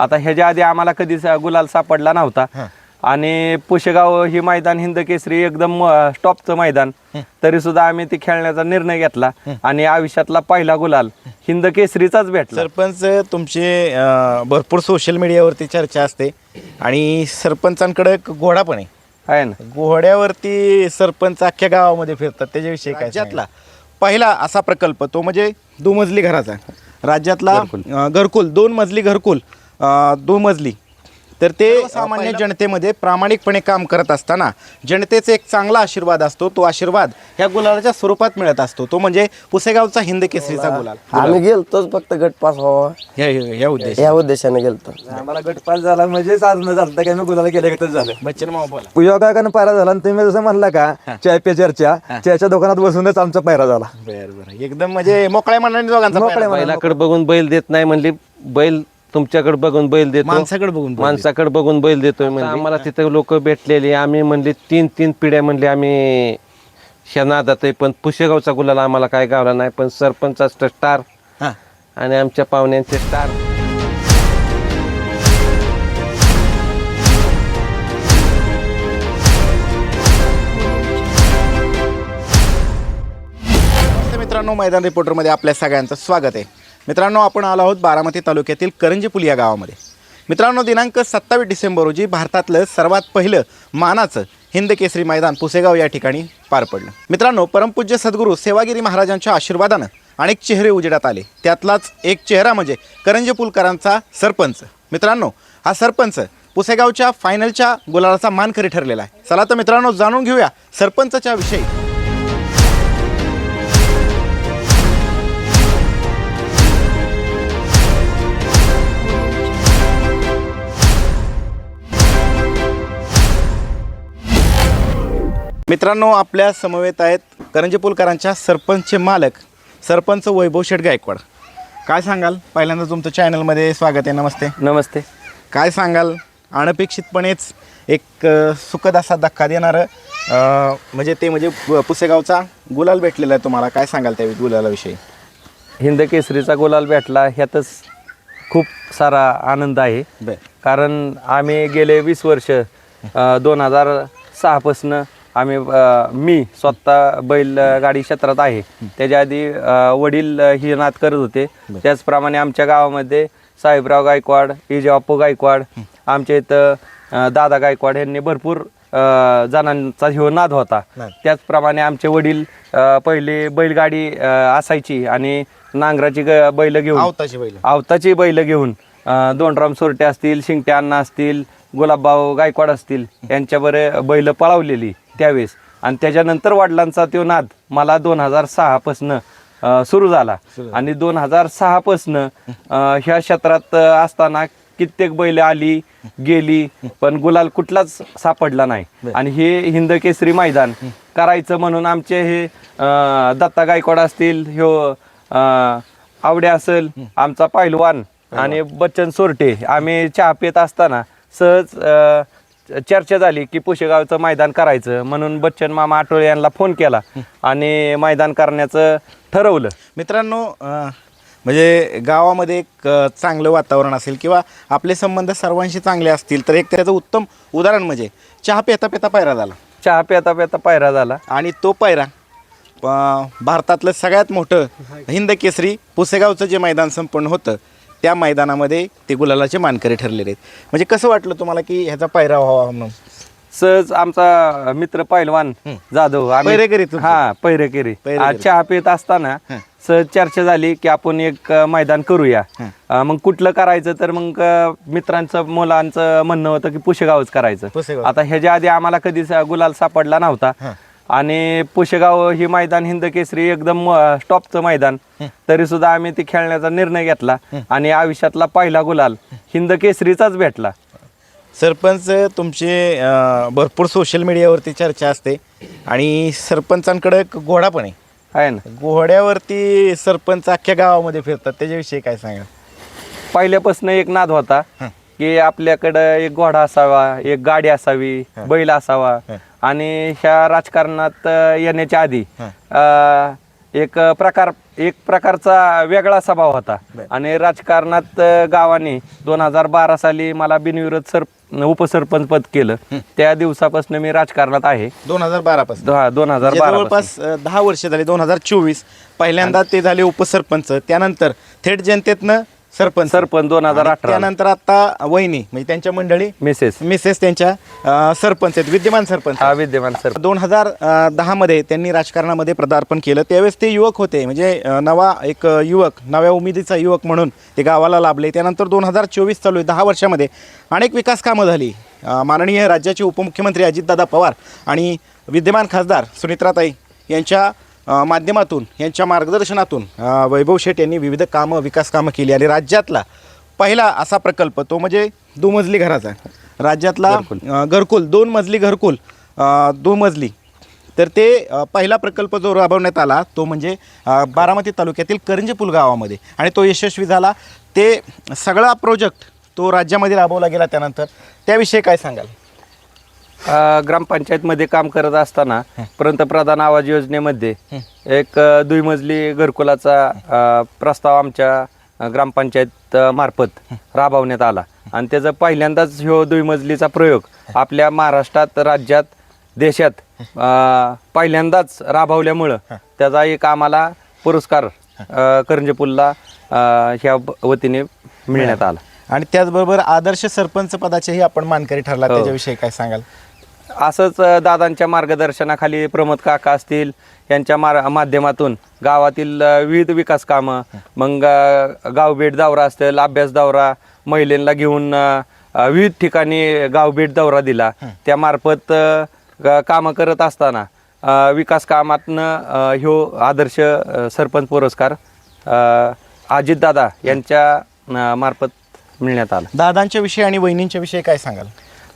आता ह्याच्या आधी आम्हाला कधीच गुलाल सापडला नव्हता. आणि पुशेगाव ही मैदान हिंद केसरी एकदम स्टॉपचं मैदान. तरी सुद्धा आम्ही ते खेळण्याचा निर्णय घेतला आणि आयुष्यातला पहिला गुलाल हिंद केसरीचाच भेटला. सरपंच तुमचे भरपूर सोशल मीडियावरती चर्चा असते आणि सरपंचांकडे एक घोडा पण आहे. ना. घोड्यावरती सरपंच अख्ख्या गावामध्ये फिरतात त्याच्याविषयी काय राज्यातला. पहिला असा प्रकल्प तो म्हणजे दुमजली घराचा. राज्यातला घरकुल दोन मजली घरकुल. अं, दुमजली. तर ते सामान्य जनतेमध्ये प्रामाणिकपणे काम करत असताना जनतेचा एक चांगला आशीर्वाद असतो. तो आशीर्वाद ह्या गुलालाच्या स्वरूपात मिळत असतो. तो म्हणजे पुसेगावचा हिंद केसरीचा गुलाल. आम्ही गेलतोच फक्त गट पास व्हावा ह्या ह्या उद्देश या उद्देशाने गेलतो. आम्हाला गटपास झाला म्हणजे साधनं झालं की आम्ही गुलाला केलं एकच झालं. बच्चन मामा बोला. योगाकानं पायरा झाला आणि तुम्ही जसं म्हणला का चाय पे चर्चा चायच्या दुकानात बसूनच आमचा पायरा झाला. बरं बरं. एकदम म्हणजे मोकळ्या मनाने दोघांचा पायरा. बैलाकडे बघून बैल देत नाही म्हणली बैल तुमच्याकडे बघून बैल देतो. माणसाकडे बघून बैल माणसाकडे बघून बैल देतोय म्हणजे आम्हाला तिथे लोक भेटलेली आम्ही म्हणले तीन तीन पिढ्या म्हणले आम्ही शनादात आहे पण पुशेगावचा गुलाल आम्हाला काय गावला नाही पण सरपंचाचं स्टार. हा. आणि आमच्या पाहुण्यांचे स्टार. नमस्ते मित्रांनो मैदान रिपोर्टरमध्ये आपल्या सगळ्यांचं स्वागत आहे. मित्रांनो आपण आलो आहोत बारामती तालुक्यातील करंजीपुल या गावामध्ये. मित्रांनो दिनांक सत्तावीस डिसेंबर रोजी भारतातलं सर्वात पहिलं मानाचं हिंद केसरी मैदान पुसेगाव या ठिकाणी पार पडलं. मित्रांनो परमपूज्य सद्गुरू सेवागिरी महाराजांच्या आशीर्वादानं अनेक चेहरे उजेडात आले. त्यातलाच एक चेहरा म्हणजे करंजीपुलकरांचा सरपंच. मित्रांनो हा सरपंच पुसेगावच्या फायनलच्या गुलालाचा मानकरी ठरलेला आहे? चला तर मित्रांनो जाणून घेऊया सरपंचच्या विषयी. मित्रांनो आपल्या समवेत आहेत करंजीपुलकरांच्या सरपंचचे मालक सरपंच वैभव शेठ गायकवाड. काय सांगाल? पहिल्यांदा तुमचं चॅनलमध्ये स्वागत आहे नमस्ते. नमस्ते. काय सांगाल? अनपेक्षितपणेच एक अ, सुखद असा धक्का देणारं अ, म्हणजे ते म्हणजे पु- पुसेगावचा गुलाल भेटलेला आहे तुम्हाला. काय सांगाल त्या गुलालाविषयी? हिंद केसरीचा गुलाल भेटला ह्यातच खूप सारा आनंद आहे. बर. कारण आम्ही गेले वीस वर्ष दोन हजार सहापासनं आम्ही अ, मी स्वतः बैलगाडी क्षेत्रात आहे. त्याच्या आधी अ, वडील अ, ही नाद करत होते. त्याचप्रमाणे आमच्या गावामध्ये साहेबराव गायकवाड इजाप्पू गायकवाड आमच्या इथं अ, दादा गायकवाड यांनी भरपूर अ, जणांचा ह्यो नाद होता. नाद. त्याचप्रमाणे आमचे वडील अ, पहिले बैलगाडी अ, असायची आणि नांगराची ग- बैल घेऊन आवताची बैल. आवताची बैल घेऊन अं, दोनराम सोरटे असतील शिंगटे अण्णा असतील गुलाबभाऊ गायकवाड असतील यांच्यावर बैल पळवलेली. त्यावेळेस आणि त्याच्यानंतर वडिलांचा तो नाद मला दोन हजार सहापासनं सुरू झाला. आणि दोन हजार सहापासनं ह्या क्षेत्रात असताना कित्येक बैल आली गेली पण गुलाल कुठलाच सापडला नाही. आणि हे हिंद केसरी मैदान करायचं म्हणून आमचे हे दत्ता गायकवाड असतील ह्यो आवडे असेल आमचा पैलवान आणि बच्चन सोरटे. आम्ही चहा पित असताना सहज चर्चा झाली की पुशेगावचं मैदान करायचं म्हणून बच्चन मामा आठवले यांना फोन केला आणि मैदान करण्याचं ठरवलं. मित्रांनो अ, म्हणजे गावामध्ये एक अ, चांगलं वातावरण असेल किंवा आपले संबंध सर्वांशी चांगले असतील तर एक त्याचं उत्तम उदाहरण म्हणजे चहा पेता पेता पायरा झाला. चहा पिता पिता पायरा झाला. आणि तो पायरा अ, भारतातलं सगळ्यात मोठं हिंद केसरी पुसेगावचं जे मैदान संपन्न होतं त्या मैदानामध्ये ते गुलालाचे मानकरी ठरलेले आहेत. म्हणजे कसं वाटलं तुम्हाला की ह्याचा पायरा व्हावा म्हणून? सहज आमचा मित्र पैलवान जाधव आम्ही- पैरेकरी तुमचे? हा पैरेकरी. आज चहा पित असताना सहज चर्चा झाली की आपण एक अ, मैदान करूया. अ, मग कुठलं करायचं तर मग अ, मित्रांचं मुलांचं म्हणणं होतं की पुशेगावच करायचं. आता ह्याच्या आधी आम्हाला कधीच गुलाल सापडला नव्हता. आणि पुशेगाव ही मैदान हिंद केसरी एकदम अ, स्टॉपचं मैदान. तरी सुद्धा आम्ही ते खेळण्याचा निर्णय घेतला आणि आयुष्यातला पहिला गुलाल हिंद केसरीचाच भेटला. सरपंच तुमचे भरपूर सोशल मीडियावरती चर्चा असते आणि सरपंचांकडे एक घोडा पण आहे. आहे ना. घोड्यावरती सरपंच अख्ख्या गावामध्ये फिरतात त्याच्याविषयी काय सांगा पहिल्यापासून एक नाद होता की आपल्याकडं एक घोडा असावा एक गाडी असावी बैल असावा. आणि ह्या राजकारणात येण्याच्या आधी अ, एक प्रकार एक प्रकारचा वेगळा स्वभाव होता. आणि राजकारणात अ, गावाने दोन हजार बारा साली मला बिनविरोध सर उपसरपंच पद केलं. त्या दिवसापासून मी राजकारणात आहे. दोन हजार बारा पासून. दो- दोन हजार म्हणजे बारा जवळपास अ, दहा वर्ष झाली दोन हजार चोवीस. पहिल्यांदा ते झाले उपसरपंच. त्यानंतर थेट जनतेतनं सरपंच. सरपंच दोन हजार आणि अठरा त्यानंतर आता वहिनी म्हणजे त्यांच्या मंडळी. मिसेस. मिसेस त्यांच्या अ, सरपंच आहेत विद्यमान सरपंच हा विद्यमान सर दोन हजार दहा मध्ये त्यांनी राजकारणामध्ये पदार्पण केलं. त्यावेळेस ते युवक होते म्हणजे अ, नवा एक अ, युवक नव्या उमेदीचा युवक म्हणून ते गावाला लाभले. त्यानंतर दोन हजार चोवीस चालू आहे दहा वर्षामध्ये. अनेक विकास कामं झाली. अ, माननीय राज्याचे उपमुख्यमंत्री अजितदादा पवार आणि विद्यमान खासदार सुनित्राताई यांच्या माध्यमातून यांच्या मार्गदर्शनातून वैभव शेठ यांनी विविध कामं विकास कामं केली आणि राज्यातला पहिला असा प्रकल्प तो म्हणजे दुमजली घराचा राज्यातला घरकुल. दोन मजली घरकुल दुमजली तर ते पहिला प्रकल्प जो राबवण्यात आला तो म्हणजे बारामती तालुक्यातील करंजीपूल गावामध्ये. आणि तो यशस्वी झाला. ते सगळा प्रोजेक्ट तो राज्यामध्ये राबवला गेला त्यानंतर. त्याविषयी काय सांगाल? अ, ग्रामपंचायतमध्ये काम करत असताना पंतप्रधान आवाज योजनेमध्ये एक अ, द्विमजली घरकुलाचा अ, प्रस्ताव आमच्या अ, ग्रामपंचायत अ, मार्फत राबवण्यात आला. आणि त्याचा पहिल्यांदाच ह्यो द्विमजलीचा प्रयोग आपल्या महाराष्ट्रात राज्यात देशात अ, पहिल्यांदाच राबवल्यामुळं त्याचा एक आम्हाला पुरस्कार अ, करंजेपूलला अ, ह्या वतीने मिळण्यात आला. आणि त्याचबरोबर आदर्श सरपंच पदाचेही आपण मानकरी ठरला हो. त्याच्याविषयी काय सांगाल? असंच दादांच्या मार्गदर्शनाखाली प्रमोद काका असतील यांच्या मार माध्यमातून गावातील विविध विकास कामं मग गावभेट दौरा असेल अभ्यास दौरा महिलेला घेऊन विविध ठिकाणी गावभेट दौरा दिला. त्यामार्फत कामं करत असताना विकास कामातनं ह्यो आदर्श सरपंच पुरस्कार अजितदादा यांच्या मार्फत मिळण्यात आला. दादांच्या विषयी आणि वहिनींच्या विषयी काय सांगाल?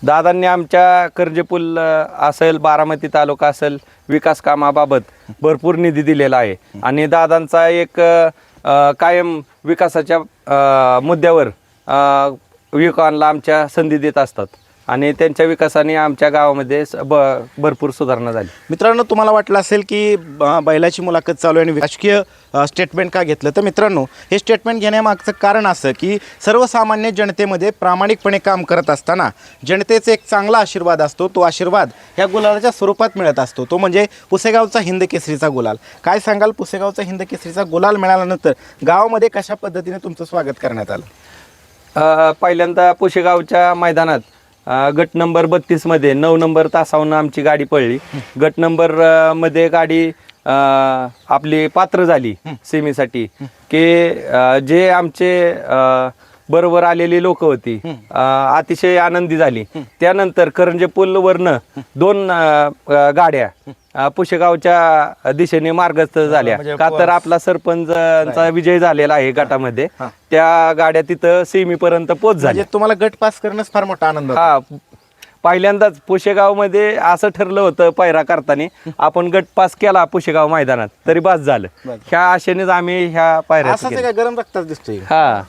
दादांनी आमच्या कर्जपूल असेल बारामती तालुका असेल विकास कामाबाबत भरपूर निधी दिलेला आहे. आणि दादांचा एक अ, कायम विकासाच्या अ, मुद्द्यावर अ, युवकांना आमच्या संधी देत असतात. आणि त्यांच्या विकासाने आमच्या गावामध्ये स- ब भरपूर सुधारणा झाली. मित्रांनो तुम्हाला वाटलं असेल की बैलाची मुलाखत चालू आहे आणि राजकीय अ, स्टेटमेंट का घेतलं? तर मित्रांनो हे स्टेटमेंट घेण्यामागचं कारण असं की सर्वसामान्य जनतेमध्ये प्रामाणिकपणे काम करत असताना जनतेचा एक चांगला आशीर्वाद असतो. तो आशीर्वाद ह्या गुलालाच्या स्वरूपात मिळत असतो. तो म्हणजे पुसेगावचा हिंद केसरीचा गुलाल. काय सांगाल? पुसेगावचा हिंद केसरीचा गुलाल मिळाल्यानंतर गावामध्ये कशा पद्धतीने तुमचं स्वागत करण्यात आलं? अ, पहिल्यांदा पुशेगावच्या मैदानात गट नंबर बत्तीसमध्ये नऊ नंबर तासावून आमची गाडी पडली. गट नंबर अ, मध्ये गाडी अ, आपली पात्र झाली सेमीसाठी. की अ, जे आमचे अ, बरोबर आलेली लोक होती अ, अतिशय आनंदी झाली. त्यानंतर करंजे पूलवरनं दोन अ, अ, गाड्या अ, पुशेगावच्या दिशेने मार्गस्थ झाल्या. म्हणजे का तर आपला सरपंचचा विजय झालेला आहे गटामध्ये. त्या गाड्या तिथं सेमीपर्यंत पोच म्हणजे झाल्या. तुम्हाला गट पास करणंच फार मोठा आनंद होता. हा पहिल्यांदाच पुशेगावमध्ये असं ठरलं होतं पायरा करताना आपण गट पास केला पुशेगाव मैदानात तरी बस झालं. ह्या आशेनेच आम्ही ह्या पायऱ्या असाच गरम रक्तात दिसतोय. हा.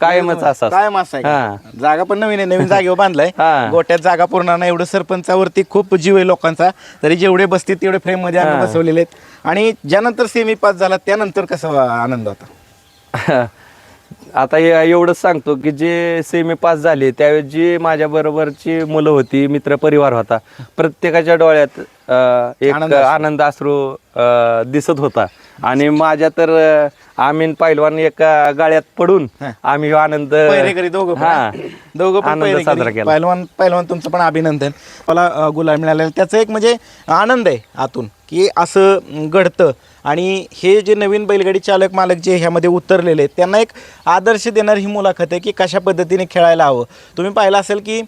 कायमच असा कायम असा आहे हा. का? जागा पण नवीन आहे नवीन जागेवर बांधलाय हा. गोट्यात जागा पूर्ण नाही एवढं सरपंचावरती खूप जीव आहे लोकांचा तरी जेवढे बसतील तेवढे फ्रेममध्ये आम्ही हा. बसवलेले आहेत आणि ज्यानंतर सेमी पास झाला त्यानंतर कसा आनंद होता आता हे एवढंच सांगतो की जे सेमी पास झाले त्यावेळेस जी माझ्या बरोबरची मुलं होती मित्र परिवार होता प्रत्येकाच्या डोळ्यात अं, एक आनंद. आनंद अश्रू अं, दिसत होता आणि माझ्या तर आम्ही पहिलवान एका गाळ्यात पडून आम्ही आनंद पहिरेकरी दोघं पण, हा? दोघं पण आनंद पहिरेकरी. साजरा केला पहिलवान पहिलवान तुमचं पण अभिनंदन मला अं, गुलाल मिळालेला त्याचं एक म्हणजे आनंद आहे आतून की असं अं, घडतं आणि हे जे नवीन बैलगाडी चालक मालक जे ह्यामध्ये उतरलेले आहेत त्यांना एक आदर्श देणारी ही मुलाखत आहे की कशा पद्धतीने खेळायला हवं तुम्ही पाहिलं असेल की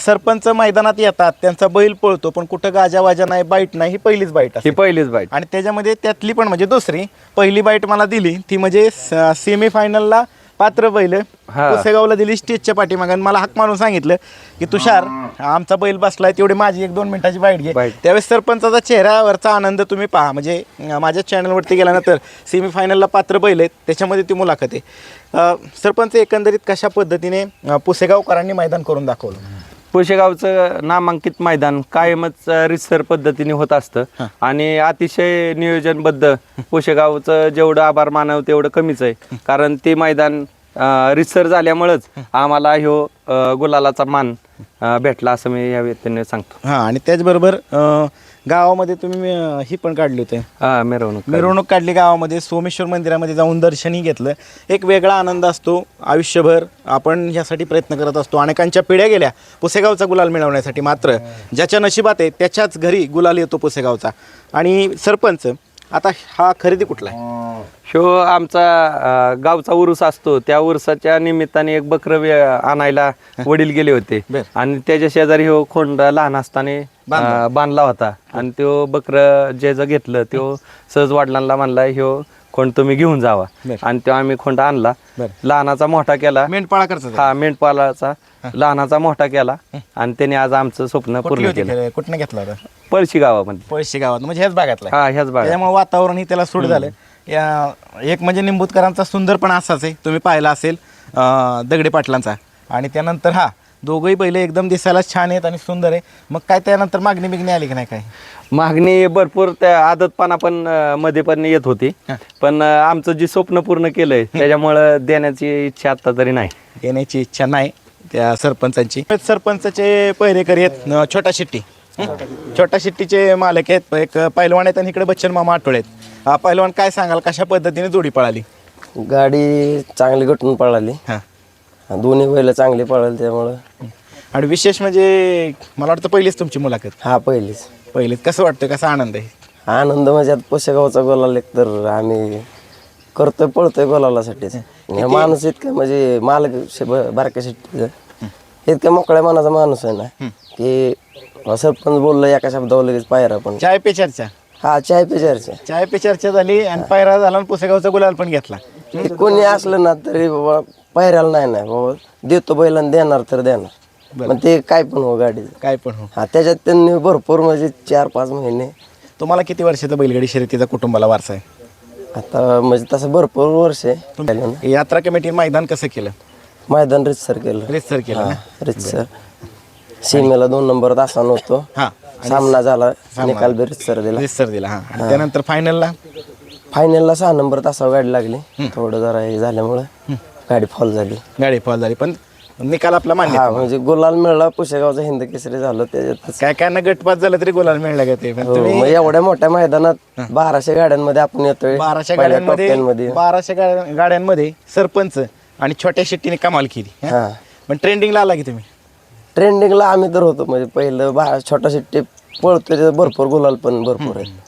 सरपंच मैदानात येतात त्यांचा बैल पळतो पण कुठं गाजा वाजा नाही बाईट नाही ही पहिलीच बाईट ही असते. पहिलीच बाईट आणि त्याच्यामध्ये त्यातली पण म्हणजे दुसरी पहिली बाईट मला दिली ती म्हणजे सेमी फायनलला पात्र बैल हा. पुसेगावला दिली स्टेजच्या पाठीमागे. आणि मला हाक मारून सांगितलं की तुषार आमचा बैल बसलाय तेवढी माझी एक दोन मिनिटाची बाईट घे. त्यावेळेस सरपंचाचा चेहऱ्यावरचा आनंद तुम्ही पहा. म्हणजे अं, माझ्या चॅनलवरती गेल्यानंतर सेमी फायनलला पात्र बैल आहेत त्याच्यामध्ये ती मुलाखत आहे. सरपंच एकंदरीत कशा पद्धतीने अं, पुसेगावकरांनी मैदान करून दाखवलं? पुशेगावचं नामांकित मैदान कायमच अ, रितसर पद्धतीने होत असतं. आणि अतिशय नियोजनबद्ध पुशेगावचं जेवढं आभार मानावं तेवढं कमीच आहे. कारण ते मैदान अ, रितसर झाल्यामुळंच आम्हाला ह्यो अ, गुलालाचा मान अ, भेटला असं मी या व्यक्तीने सांगतो. हां आणि त्याचबरोबर अं, गावामध्ये तुम्ही अं, ही पण काढली होती. हा मिरवणूक मिरवणूक काढली गावामध्ये. सोमेश्वर मंदिरामध्ये जाऊन दर्शनही घेतलं. एक वेगळा आनंद असतो आयुष्यभर. आपण ह्यासाठी प्रयत्न करत असतो. अनेकांच्या पिढ्या गेल्या पुसेगावचा गुलाल मिळवण्यासाठी मात्र. ज्याच्या नशिबात आहे त्याच्याच घरी गुलाल येतो पुसेगावचा. आणि सरपंच आता हा खरेदी कुठला आहे? ह्यो आमचा अ, गावचा उरूस असतो. त्या उरुसाच्या निमित्ताने एक बकर आणायला वडील गेले होते. बर. आणि त्याच्या शेजारी ह्यो खोंड लहान असताना अ, बांधला. होता. आणि तो बकर जे ज घेतलं तो सहज वडिलांना म्हणला ह्यो खोंड तुम्ही घेऊन जावा. बर. आणि तो आम्ही खोंड आणला. बर. लहानाचा मोठा केला. मेंढपाळा करचा हा मेंढपालाचा लहानाचा मोठा केला. आणि त्याने आज आमचं स्वप्न पूर्ण केलं. कुठनं घेतला होता? पळशी गावामध्ये. पळशी गावात. म्हणजे ह्याच भागातला. आहे. हा ह्याच भागात. त्याच्यामुळे वातावरण ही त्याला सूट झालं. या एक म्हणजे निंबूतकरांचा सुंदर पण असाच आहे. तुम्ही पाहिला असेल अं, दगडे पाटलांचा. आणि त्यानंतर हा दोघंही बैल एकदम दिसायला छान आहेत आणि सुंदर आहे. मग काय त्यानंतर मागणी बिगणी आली की नाही काय? मागणी भरपूर त्या आदतपणा पण अं, मध्ये पण येत होती. पण अं, आमचं जे स्वप्न पूर्ण केलंय त्याच्यामुळं देण्याची इच्छा आता तरी नाही. येण्याची इच्छा नाही त्या सरपंचांची. सरपंचाचे पहिरेकरी आहेत छोटा शेट्टी. हं? छोटा शेट्टीचे मालक आहेत एक पैलवान आहेत आणि इकडे बच्चन मामा आठवडे आहेत. हा पैलवान काय सांगाल कशा पद्धतीने जोडी पळाली? गाडी चांगली गटून पळाली. हां. दोन्ही बैल चांगली पळाली त्यामुळं. आणि विशेष म्हणजे मला वाटतं पहिलीच तुमची मुलाखत. हा पहिलीच. पहिलीच कसं वाटतं? कसा आनंद आहे? आनंद म्हणजे आता पुसेगावचा गोलाल एक तर आम्ही करतोय पळतोय गोलालासाठीच. हे. माणूस इतकं म्हणजे मालक शे- ब- बारक्या शेट्टीचं. इतक्या मोकळ्या मनाचा माणूस आहे ना की सरपंच बोललं एका शब्दावर लगेच पायरा पण. चाय पे चर्चा. हा चाय पे चर्चा. चाय पे चर्चा झाली आणि पायरा झाला आणि पुसेगावचा गुलाल पण घेतला. कोणी असलं ना तरी बाबा पायऱ्याला नाही नाही बाबा. देतो बैलांना देणार तर देणार. मग ते काय पण हो गाडी काय पण हो. हा त्याच्यात त्यांनी भरपूर म्हणजे चार पाच महिने. तुम्हाला किती वर्षाचा बैलगाडी शर्यतीचा कुटुंबाला वारसा आहे? आता म्हणजे तसं भरपूर वर्ष आहे. यात्रा कमिटी मैदान कसं केलं? मैदान रितसर केलं. रेसर केलं ना? रितसर. सीमेला दोन नंबर तासा नव्हतो. हा सामना झाला. निकाल बी रितसर दिला. रेसर दिला हा. आणि त्यानंतर फायनलला फायनलला सहा नंबर तासावर गाडी लागली. थोडं जरा हे झाल्यामुळं. गाडी फॉल झाली. गाडी फॉल झाली. पण निकाल आपला मान्य हा म्हणजे गुलाल मिळला पुशेगावचा हिंद केसरी झालं त्याच्यातच. काय काय ना गटपात झालं तरी गुलाल मिळला का ते? पण हो, तुम्ही मग एवढ्या मोठ्या मैदानात बाराशे गाड्यांमध्ये आपण येतोय बाराशे पहिल्या top गाड्यांमध्ये 10 मध्ये बाराशे गा- गाड्यांमध्ये सरपंच आणि छोट्या शेट्टीने कमाल केली हा? हा. पण ट्रेंडिंगला आला की तुम्ही? ट्रेंडिंगला आम्ही तर होतो म्हणजे पहिलं बा छोटा शिट्टी त्याच्यात भरपूर गुलाल पण भरपूर आहे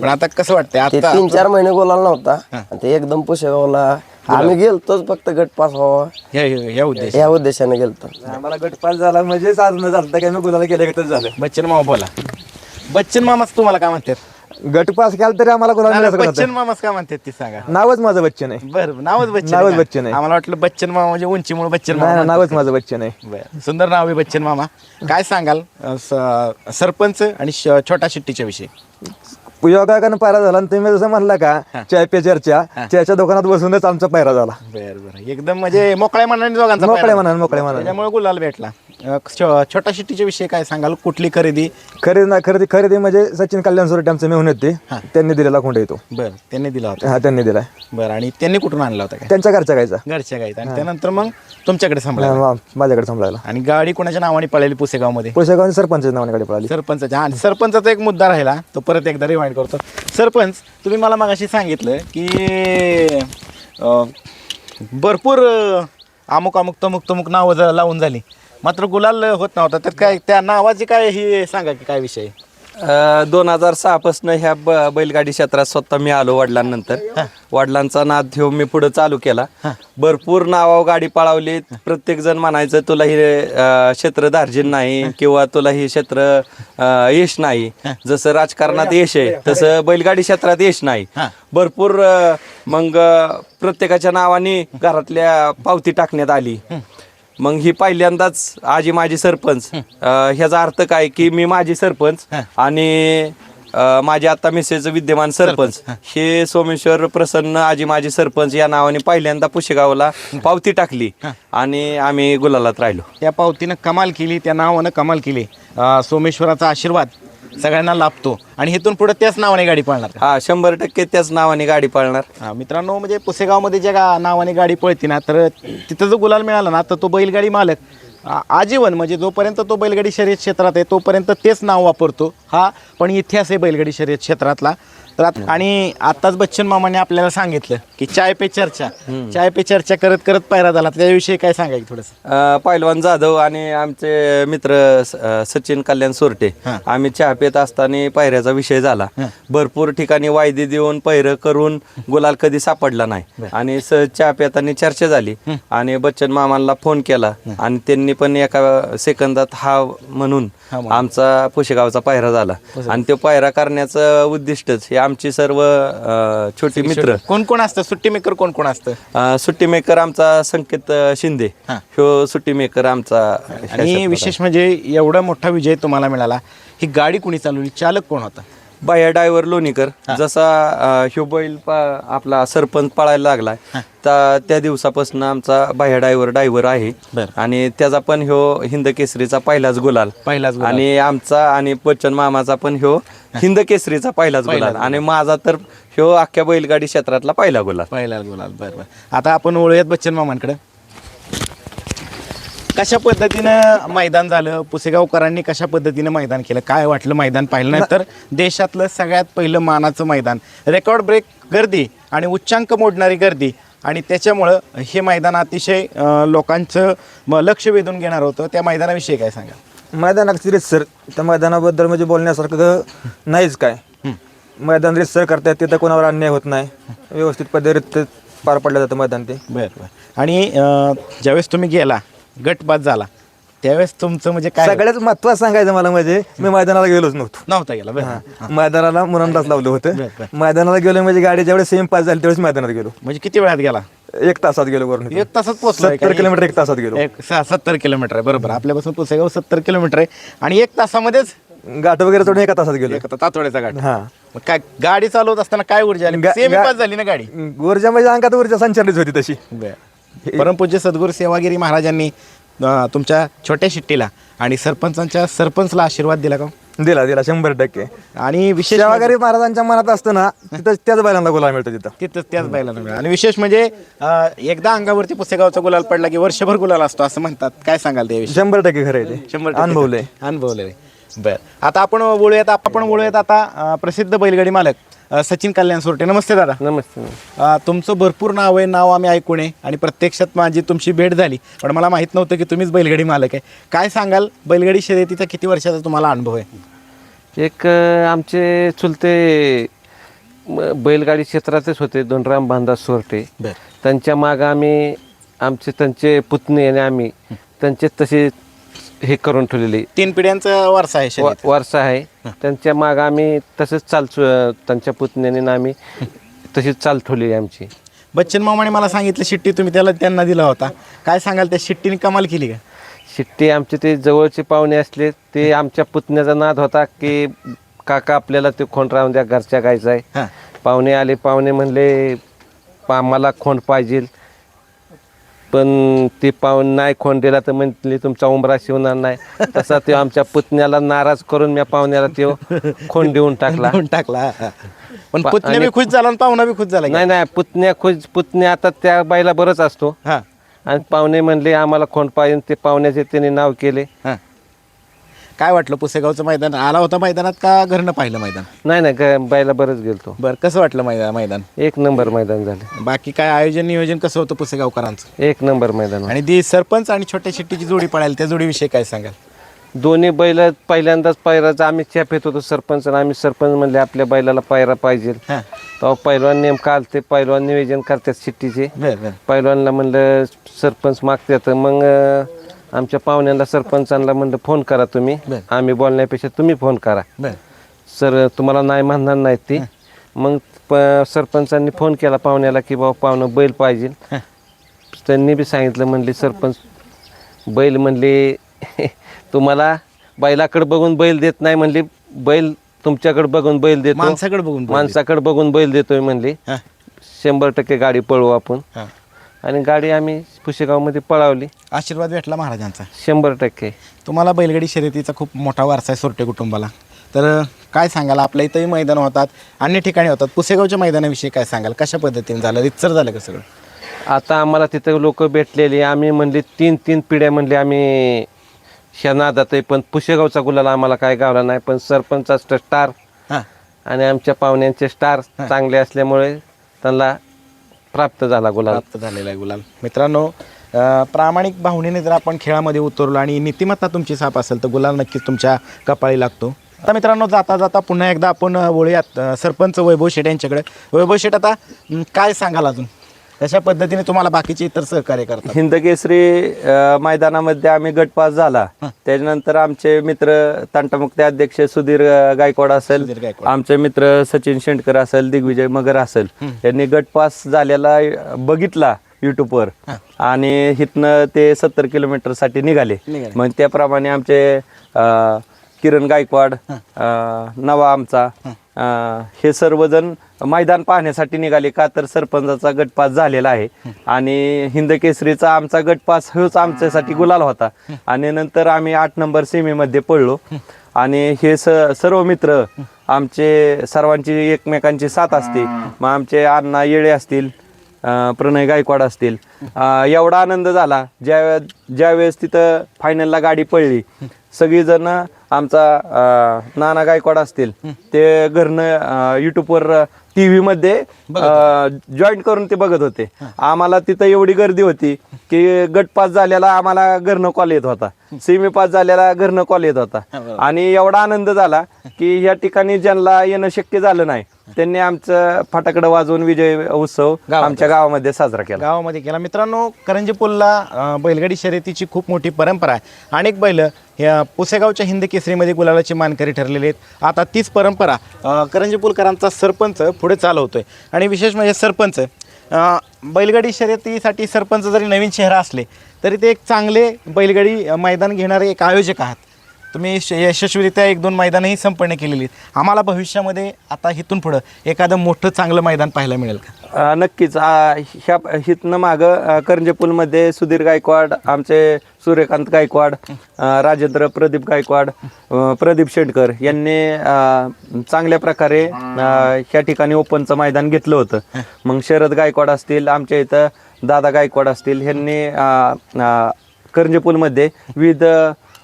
पण आता कसं वाटतंय? ते आता तीन चार महिने गुलाल नव्हता आणि ते एकदम पुशेगावला आम्ही गेलतोच फक्त गट पास व्हावा. या या उद्देश या उद्देशाने गेलतो. आम्हाला गटपास झाला म्हणजे साधनं झालं काय मी गुलाला केलं का झालं. बच्चन मामा बोला. बच्चन मामाच तुम्हाला काय म्हणतात? गटपास केला तरी आम्हाला गुलाल नाही, मिळायचं बच्चन. मामाच काय म्हणतात ते सांगा. नावच माझं बच्चन आहे. बरं नावच बच्चन नावच आहे का? बच्चन आहे. आम्हाला वाटलं बच्चन मामा म्हणजे उंचीमुळे बच्चन नाही मामा नाही, नावच माझं बच्चन आहे. बरं. सुंदर नाव आहे बच्चन मामा. काय सांगाल अं, स- सरपंच आणि श- छोटा शिट्टीच्या विषयी? योगाकडनं पायरा झाला आणि तुम्ही जसं म्हणला का चाय पे चर्चा चहाच्या दुकानात बसूनच आमचा पायरा झाला. बरं बरं. एकदम म्हणजे मोकळ्या मनाने दोघांचा मोकळ्या. मनाने मोकळ्या मनाने. त्याच्यामुळे गुलाल भेटला. अं, छो- छोटा शिट्टीच्या विषयी काय सांगाल? कुठली खरेदी? खरेदी ना खरेदी खरेदी म्हणजे सचिन कल्याण सोरटे आमचे मेहून होते त्यांनी दिलेला खोंड येतो. बरं त्यांनी दिला होता. हा त्यांनी दिलाय. बरं आणि त्यांनी कुठून आणला होता काय? त्यांच्या घरच्या गायचा घरच्या गाईत आणि त्यानंतर मग तुमच्याकडे सांभाळा हा, माझ्याकडे सांभाळायला. आणि गाडी कोणाच्या नावाने पळाली? पुसेगावमध्ये? पुशेगाव सरपंच नावाने गाडी पळाली. सरपंचाच्या. आणि सरपंचाचा एक मुद्दा राहिला. तो परत एकदा रिमाइंड करतो. सरपंच तुम्ही मला मागाशी सांगितलं की अं, भरपूर अं, अमुक अमुक तमुक तमुक नावं जा- लावून झाली. मात्र गुलाल होत नव्हता. तर काय त्या नावाची काय ही सांगा की काय विषय? दोन हजार सहा पासन ह्या ब- बैलगाडी क्षेत्रात स्वतः मी आलो वडिलांनंतर. वडिलांचा नाद घेऊन मी पुढे चालू केला. भरपूर नावावर गाडी पळावली प्रत्येक जण म्हणायचं तुला हे अं, क्षेत्र धार्जिन नाही किंवा तुला हे क्षेत्र अं, यश नाही. जसं राजकारणात यश आहे तसं बैलगाडी क्षेत्रात यश नाही. भरपूर अं, मग अं, प्रत्येकाच्या नावाने घरातल्या पावती टाकण्यात आली. मग ही पहिल्यांदाच आजी माझी सरपंच. अं, ह्याचा अर्थ काय की मी माझी सरपंच आणि अ, माझे आता मिसेस विद्यमान सरपंच. हे. सोमेश्वर प्रसन्न आजी माजी सरपंच या नावाने पहिल्यांदा पुशेगावला पावती टाकली आणि आम्ही गुलालात राहिलो. त्या पावतीनं कमाल केली त्या नावानं कमाल केली. अं, सोमेश्वराचा आशीर्वाद सगळ्यांना लाभतो. आणि इथून पुढे त्याच नावाने गाडी पळणार का? हा शंभर टक्के त्याच नावाने गाडी पळणार. हा, मित्रांनो म्हणजे पुसेगावमध्ये ज्या गा नावाने गाडी पळते ना तर तिथं जो गुलाल मिळाला ना तर तो बैलगाडी मालक आ- आजीवन म्हणजे जोपर्यंत तो बैलगाडी शर्यत क्षेत्रात आहे तोपर्यंत तेच नाव वापरतो. हा पण इतिहास आहे बैलगाडी शर्यत क्षेत्रातला. तर आत- आणि आत्ताच बच्चन मामाने आपल्याला सांगितलं की चाय पे चर्चा. चाय पे चर्चा करत करत पायरा झाला. त्याविषयी काय सांगायचं थोडंसं? अ, पैलवान जाधव आणि आमचे मित्र स- अ, सचिन कल्याण सोरटे. हां. आम्ही चहा पित असताना पायऱ्याचा विषय झाला. भरपूर ठिकाणी वायदे देऊन पैर करून गुलाल कधी सापडला नाही. आणि स चहा पिताना चर्चा झाली. आणि बच्चन मामांना फोन केला. आणि त्यांनी पण एका सेकंदात हा म्हणून आमचा पुशेगावचा पायरा झाला. आणि तो पायरा करण्याचं उद्दिष्टच हे आमची सर्व अ, छोटी मित्र. कोण कोण असतं? सुट्टी मेकर कोण कोण असतं? अ, सुट्टी मेकर आमचा संकेत शिंदे. हां. ह्यो सुट्टी मेकर आमचा ह्या आणि विशेष म्हणजे एवढा मोठा विजय तुम्हाला मिळाला. ही गाडी कुणी चालवली? चालक कोण होता? बाह्य डायव्हर लोणीकर जसा अ, ह्यो बैल पा- आपला सरपंच पळायला लागलाय तर त्या दिवसापासून आमचा बाह्य डायव्हर डायव्हर आहे. बरं. आणि त्याचा पण ह्यो हिंद केसरीचा पहिलाच गुलाल. पहिलाच गुलाल. आणि आमचा आणि बच्चन मामाचा पण ह्यो हिंद केसरीचा पहिलाच गुलाल. आणि माझा तर ह्यो अख्ख्या बैलगाडी क्षेत्रातला पहिला गुलाल. पहिला गुलाल. बरं बरं. आता आपण वळूयात बच्चन मामांकडे. कशा पद्धतीनं मैदान झालं? पुसेगावकरांनी कशा पद्धतीनं मैदान केलं? काय वाटलं मैदान पाहिलं नाही? तर देशातलं सगळ्यात पहिलं मानाचं मैदान. रेकॉर्ड ब्रेक गर्दी आणि उच्चांक मोडणारी गर्दी. आणि त्याच्यामुळं हे मैदान अतिशय लोकांचं लक्ष वेधून घेणार होतं. त्या मैदानाविषयी काय सांगा मैदानात सिरीज सर त्या मैदानाबद्दल म्हणजे बोलण्यासारखं नाहीच काय. मैदान रितसर करतात तिथं कोणावर अन्याय होत नाही. व्यवस्थित पद्धतीत पार पडलं जातं मैदान ते. बरं बरं. आणि ज्यावेळेस तुम्ही गेला गटपात झाला. त्यावेळेस तुमचं म्हणजे काय? सगळ्यात महत्वाचं सांगायचं मला म्हणजे मी मैदानाला गेलोच नव्हतो. नव्हता गेला बरं. मैदानाला मुरंदाच लावलं बरं, होतं मैदानाला गेलो म्हणजे गाडी ज्यावेळेस सेम पास झाली त्यावेळेस मैदानात गेलो. म्हणजे किती वेळात गेला? एक तासात गेलो वरून. एक तासात पोहोचलो सत्तर किलोमीटर एक तासात गेलो. एक सत्तर किलोमीटर आहे बरोबर. आपल्यापासून पुसेगाव सत्तर किलोमीटर आहे. आणि एक तासामध्येच गाठ वगैरे चढून एका तासात गेलो. एक तातोड्याचा गाठ हा. मग काय गाडी चालवत असताना काय ऊर्जा आली? गा- सेमी गा- पास झाली ना गाडी? ऊर्जा म्हणजे अंगात ऊर्जा संचालित होती तशी. परमपूज्य सद्गुरू सेवागिरी महाराजांनी अं, तुमच्या छोट्या शिट्टीला आणि सरपंचांच्या सरपंचला आशीर्वाद दिला का? दिला दिला शंभर टक्के. आणि विशेष सेवागारी महाराजांच्या मनात असतं ना तिथं त्याच बैलांना गुलाल मिळतो तिथं. तिथंच त्याच बैलांना मिळाला आणि विशेष म्हणजे अं, एकदा अंगावरती पुसेगावचा गुलाल पडला की वर्षभर गुलाल असतो असं म्हणतात. काय सांगाल त्याविषयी? शंभर टक्के खरं आहे ते. शंभर टक्के. अनुभवलंय. अनुभवलंय. बर. आता आपण बोलूयात आपण बोलूयात आता अं, प्रसिद्ध बैलगाडी मालक. अं, सचिन कल्याण सोरटे. नमस्ते दादा. नमस्ते. अं, तुमचं भरपूर नाव आहे नाव आम्ही ऐकून आहे आणि प्रत्यक्षात माझी तुमची भेट झाली. पण मला माहीत नव्हतं की तुम्हीच बैलगाडी मालक आहे. काय सांगाल? बैलगाडी शर्यतीचा किती वर्षाचा तुम्हाला अनुभव आहे? एक अ, आमचे चुलते म- बैलगाडी क्षेत्रातच होते दोनराम बांधा सोरटे. बर. त्यांच्या मागं आम्ही आमचे त्यांचे पुतणे आणि आम्ही त्यांचे तसे हे करून ठेवलेले. तीन पिढ्यांचा वारसा आहे वा- वारसा आहे. त्यांच्या मागं आम्ही तसंच चाल त्यांच्या पुतण्याने आणि आम्ही तशीच चाल ठेवलेली आहे आमची. बच्चन मामाने मला सांगितलं शिट्टी तुम्ही त्याला त्यांना दिला होता. काय सांगाल त्या शिट्टीने कमाल केली का? शिट्टी आमचे ते जवळचे पाहुणे असले ते आमच्या पुतण्याचा नाद होता की काका आपल्याला ते खोंड राहून द्या घरच्या गायचा आहे. हां. पाहुणे आले पाहुणे म्हणले पा मला खोंड पाहिजे पण ते पाहून नाही खोंड दिला तर म्हणले तुमचा उमरा शिवणार नाही. तसा तो आमच्या पुतण्याला नाराज करून मी पाहुण्याला तो खोंड देऊन टाकला. टाकला. पण पा- पुतण्या आणि- बी खुश झाला आणि पाहुणा बी खुश झाला नाही नाही पुतण्या खुश पुतण्या आता त्या बाईला बरंच असतो. हा. आणि पाहुणे म्हणले आम्हाला खोंड पाहिजे. ते पाहुण्याचे त्याने नाव केले. हा. काय वाटलं पुसेगावचं मैदान? आला होता मैदानात का घरनं पाहिलं मैदान? नाही नाही ग- बाईला बरंच गेलतो. बरं कसं वाटलं मैदान मैदान? एक नंबर मैदान झाले. बाकी काय आयोजन नियोजन कसं होतं पुसेगावकरांचं? एक नंबर मैदान. आणि ती सरपंच आणि छोट्या शिट्टीची जोडी पडायला त्या जोडीविषयी काय सांगाल? दोन्ही बैल पहिल्यांदाच पायराचा आम्ही चॅप येत होतो सरपंच आणि आम्ही सरपंच म्हणले आपल्या बैलाला पायरा पाहिजे. हा. तेव्हा पैलवान नेमका आलते पैलवान नियोजन करतात शिट्टीचे. बरं बरं. पैलवानला म्हणलं सरपंच मागतात मग अं, आमच्या पाहुण्यांना सरपंचांना म्हणलं फोन करा तुम्ही. बरं. आम्ही बोलण्यापेक्षा तुम्ही फोन करा. बरं. सर तुम्हाला नाही म्हणणार नाहीत ती. मग प- सरपंचांनी फोन केला पाहुण्याला की बाबा पाहुणं बैल पाहिजे. त्यांनी बी सांगितलं म्हणले सरपंच बैल म्हणले तुम्हाला बैलाकडे बघून बैल देत नाही म्हणले. बैल तुमच्याकडे बघून बैल देतो. माणसाकडे बघून बैल माणसाकडे बघून बैल देतोय म्हणली. हा, शंभर टक्के गाडी पळवू आपण. हा. आणि गाडी आम्ही पुशेगावमध्ये पळवली. आशीर्वाद भेटला महाराजांचा. शंभर टक्के. तुम्हाला बैलगाडी शर्यतीचा खूप मोठा वारसा आहे सोरटे कुटुंबाला. तर काय सांगाल? आपल्या इथंही मैदान होतात अन्य ठिकाणी होतात. पुसेगावच्या मैदानाविषयी काय सांगाल? कशा पद्धतीने झालं? रितसर झालं का सगळं? आता आम्हाला तिथं लोक भेटलेली. आम्ही म्हणली तीन तीन पिढ्या म्हणली आम्ही शेणादात आहे पण पुशेगावचा गुलाल आम्हाला काय गावला नाही. पण सरपंचाचं स्टार हां. आणि आमच्या पाहुण्यांचे स्टार चांगले असल्यामुळे त्यांना प्राप्त झाला गुलाल. प्राप्त झालेला आहे गुलाल. मित्रांनो अ, प्रामाणिक भावनेने जर आपण खेळामध्ये उतरलो आणि नीतिमत्ता तुमची साप असेल तर गुलाल नक्कीच तुमच्या कपाळी लागतो. आता मित्रांनो जाता जाता पुन्हा एकदा आपण अ, वळूयात अ, सरपंच वैभव शेट यांच्याकडे. वैभव शेट आता म, काय सांगाल अजून? कशा पद्धतीने तुम्हाला बाकीचे इतर सहकार्य करतात. हिंद केसरी अ, मैदानामध्ये आम्ही गटपास झाला. त्याच्यानंतर आमचे मित्र तंटामुक्ती अध्यक्ष सुधीर अ, गायकवाड असेल सुधीर गायकवाड. आमचे मित्र सचिन शेंडकर असेल दिग्विजय मगर असेल यांनी गटपास झालेला अ, बघितला युट्यूबवर आणि हिथनं ते सत्तर किलोमीटरसाठी निघाले. निघाले. मग त्याप्रमाणे आमचे अ, किरण गायकवाड अ, नवा आमचा अ, हे सर्वजण मैदान पाहण्यासाठी निघाले का तर सरपंचाचा गटपास झालेला आहे. आणि हिंद केसरीचा आमचा गटपास होच आमच्यासाठी गुलाल होता. आणि नंतर आम्ही आठ नंबर सेमीमध्ये पडलो. आणि हे स सर्व मित्र आमचे सर्वांची एकमेकांची साथ असते. मग आमचे अण्णा येळे असतील अ, प्रणय गायकवाड असतील. अ, एवढा आनंद झाला. ज्या ज्यावेळेस तिथं फायनलला गाडी पडली सगळीजण आमचा नाना गायकवाड असतील ते घरनं युट्यूबवर टी व्हीमध्ये जॉईन करून ते बघत होते. आम्हाला तिथं एवढी गर्दी होती की गट पास झालेला आम्हाला घरनं कॉल येत होता. सेमी पास झालेला घरनं कॉल येत होता. आणि एवढा आनंद झाला की या ठिकाणी ज्यांना येणं शक्य झालं नाही त्यांनी आमचं फटाकडं वाजवून विजय उत्सव आमच्या गावामध्ये साजरा केला. गावामध्ये केला. मित्रांनो करंजी पुलला अ, बैलगाडी शर्यतीची खूप मोठी परंपरा आहे. अनेक बैल ह्या पुसेगावच्या हिंद केसरीमध्ये गुलालाची मानकरी ठरलेली आहेत. आता तीच परंपरा अ, करंजी पुलकरांचा सरपंच पुढे चालवतोय. आणि विशेष म्हणजे सरपंच बैलगाडी शर्यतीसाठी सरपंच जरी नवीन चेहरा असले तरी ते एक चांगले बैलगाडी मैदान घेणारे एक आयोजक आहात. तुम्ही श- यशस्वीरित्या एक दोन मैदानही संपन्न केलेली आहेत. आम्हाला भविष्यामध्ये आता इथून पुढं एखादं मोठं चांगलं मैदान पाहायला मिळेल का? अ, नक्कीच. अ, ह्या हिथनं मागं करंजेपूलमध्ये सुधीर गायकवाड आमचे सूर्यकांत गायकवाड अ, राजेंद्र प्रदीप गायकवाड अ, प्रदीप शेंडकर यांनी अ, चांगल्या प्रकारे अ, ह्या ठिकाणी ओपनचं मैदान घेतलं होतं. मग शरद गायकवाड असतील आमच्या इथं दादा गायकवाड असतील ह्यांनी अ, अ, करंजेपूलमध्ये विविध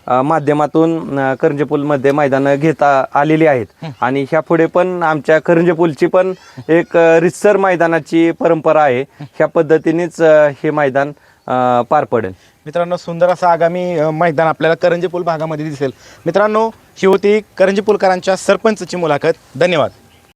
माध्यमातून करंजेपूलमध्ये मैदानं घेता आलेली आहेत. आणि ह्या पुढे पण आमच्या करंजेपूलची पण एक रितसर मैदानाची परंपरा आहे. ह्या पद्धतीनेच हे मैदान पार पडेल. मित्रांनो सुंदर असं आगामी मैदान आपल्याला करंजी पूल भागामध्ये दिसेल. मित्रांनो ही होती करंजी पुलकरांच्या सरपंचची मुलाखत. धन्यवाद.